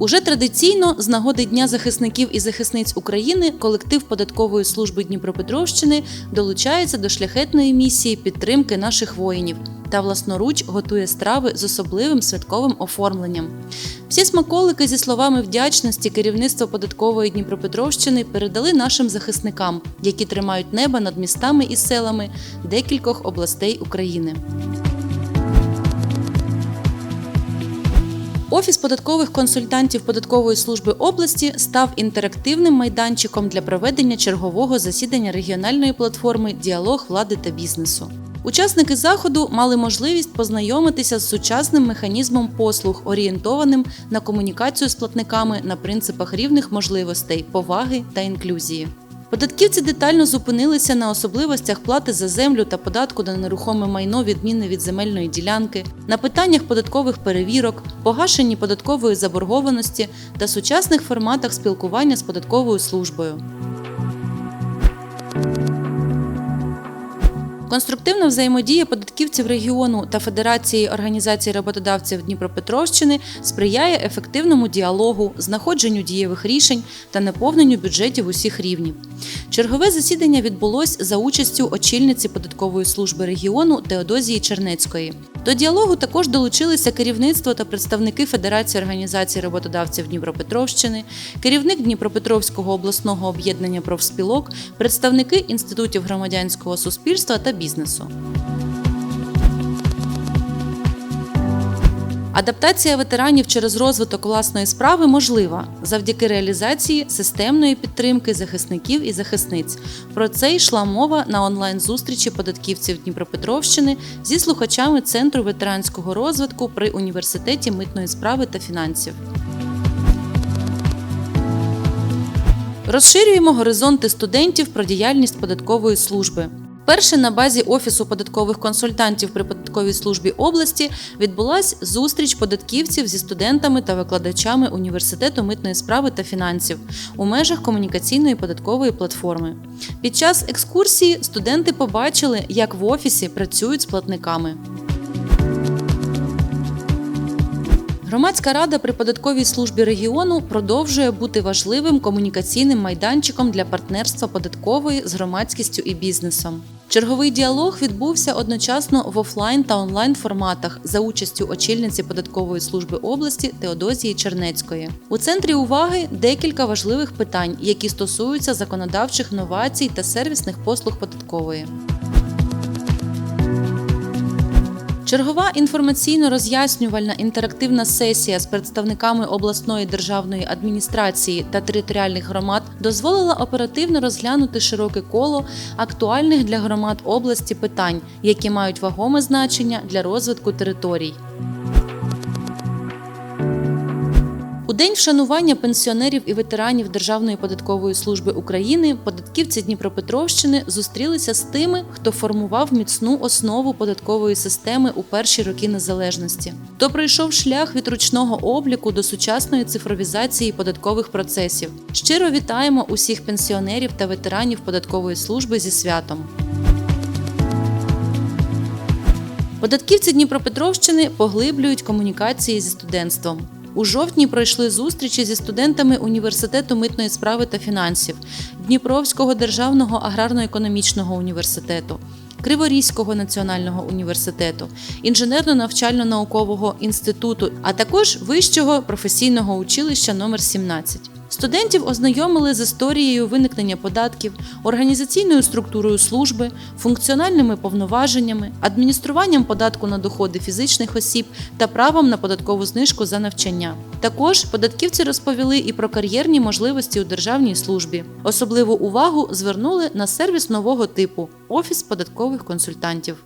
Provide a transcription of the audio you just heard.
Уже традиційно з нагоди Дня захисників і захисниць України колектив податкової служби Дніпропетровщини долучається до шляхетної місії підтримки наших воїнів та власноруч готує страви з особливим святковим оформленням. Всі смаколики зі словами вдячності керівництво податкової Дніпропетровщини передали нашим захисникам, які тримають небо над містами і селами декількох областей України. Офіс податкових консультантів податкової служби області став інтерактивним майданчиком для проведення чергового засідання регіональної платформи Діалог влади та бізнесу. Учасники заходу мали можливість познайомитися з сучасним механізмом послуг, орієнтованим на комунікацію з платниками на принципах рівних можливостей, поваги та інклюзії. Податківці детально зупинилися на особливостях плати за землю та податку на нерухоме майно відмінне від земельної ділянки, на питаннях податкових перевірок, погашенні податкової заборгованості та сучасних форматах спілкування з податковою службою. Конструктивна взаємодія податківців регіону та Федерації організацій роботодавців Дніпропетровщини сприяє ефективному діалогу, знаходженню дієвих рішень та наповненню бюджетів усіх рівнів. Чергове засідання відбулось за участю очільниці податкової служби регіону Теодозії Чернецької. До діалогу також долучилися керівництво та представники Федерації організацій роботодавців Дніпропетровщини, керівник Дніпропетровського обласного об'єднання профспілок, представники інститутів громадянського суспільства та бізнесу. Адаптація ветеранів через розвиток власної справи можлива завдяки реалізації системної підтримки захисників і захисниць. Про це йшла мова на онлайн-зустрічі податківців Дніпропетровщини зі слухачами Центру ветеранського розвитку при університеті митної справи та фінансів. Розширюємо горизонти студентів про діяльність податкової служби. Перше на базі Офісу податкових консультантів при податковій службі області відбулась зустріч податківців зі студентами та викладачами університету митної справи та фінансів у межах комунікаційної податкової платформи. Під час екскурсії студенти побачили, як в офісі працюють з платниками. Громадська рада при податковій службі регіону продовжує бути важливим комунікаційним майданчиком для партнерства податкової з громадськістю і бізнесом. Черговий діалог відбувся одночасно в офлайн та онлайн форматах за участю очільниці податкової служби області Теодозії Чернецької. У центрі уваги декілька важливих питань, які стосуються законодавчих новацій та сервісних послуг податкової. Чергова інформаційно-роз'яснювальна інтерактивна сесія з представниками обласної державної адміністрації та територіальних громад дозволила оперативно розглянути широке коло актуальних для громад області питань, які мають вагоме значення для розвитку територій. День вшанування пенсіонерів і ветеранів Державної податкової служби України податківці Дніпропетровщини зустрілися з тими, хто формував міцну основу податкової системи у перші роки незалежності, хто пройшов шлях від ручного обліку до сучасної цифровізації податкових процесів. Щиро вітаємо усіх пенсіонерів та ветеранів податкової служби зі святом. Податківці Дніпропетровщини поглиблюють комунікації зі студентством. У жовтні пройшли зустрічі зі студентами університету митної справи та фінансів, Дніпровського державного аграрно-економічного університету, Криворізького національного університету, інженерно-навчально-наукового інституту, а також Вищого професійного училища номер 17 Студентів ознайомили з історією виникнення податків, організаційною структурою служби, функціональними повноваженнями, адмініструванням податку на доходи фізичних осіб та правом на податкову знижку за навчання. Також податківці розповіли і про кар'єрні можливості у державній службі. Особливу увагу звернули на сервіс нового типу офіс податкових консультантів.